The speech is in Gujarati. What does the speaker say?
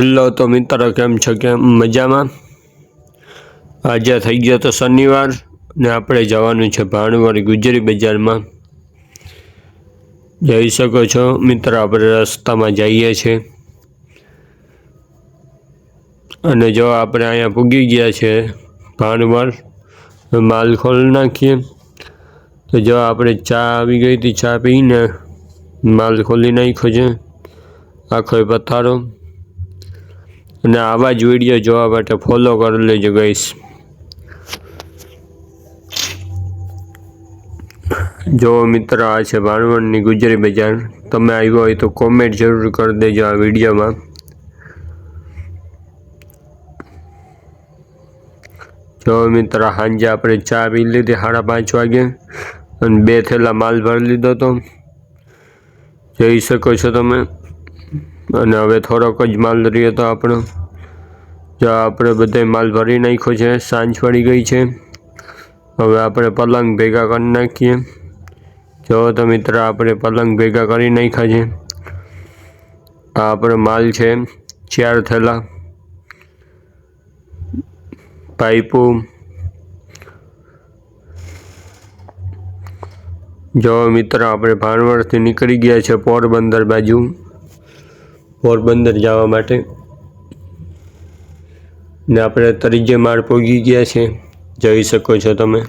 હેલો તો મિત્રો, કેમ છો? કેમ? મજામાં? આજે થઈ ગયો તો શનિવાર ને આપણે જવાનું છે ભાણવડ ગુજરી બજારમાં. જઈ શકો છો. મિત્ર, આપણે રસ્તામાં જઈએ છીએ. અને જો આપણે અહીંયા પૂગી ગયા છે ભાણવડ માલ ખોલી નાખીએ. તો જો આપણે ચા આવી ગઈ હતી, ચા પીને માલ ખોલી નાખ્યો છે. આખો પથારો. અને આવા જ વીડિયો જોવા માટે ફોલો કરી લેજો ગઈશ જો મિત્ર આ છે ભાણવડની ગુજરી બજાર, તમે આવ્યો હોય તો કોમેન્ટ જરૂર કરી દેજો આ વિડીયોમાં જો મિત્ર સાંજે આપણે ચા પી લીધી સાડા પાંચ વાગે અને બે થેલા માલ ભરી લીધો હતો. જોઈ શકો છો તમે. અને હવે થોડોક જ માલ રહ્યો હતો આપણો. જો આપણે બધે માલ ભરી નાખ્યો છે, સાંજ પડી ગઈ છે. હવે આપણે પલંગ ભેગા કરી નાખીએ. જો તો મિત્ર, આપણે પલંગ ભેગા કરી નાખ્યા છે. આ આપણો માલ છે ચાર થેલા પાઇપો. જો મિત્ર, આપણે ભાણવડથી નીકળી ગયા છે પોરબંદર બાજુ. પોરબંદર જવા માટે. ને આપણે ત્રીજે માળ પહોંચી ગયા છે. જઈ શકો છો તમે.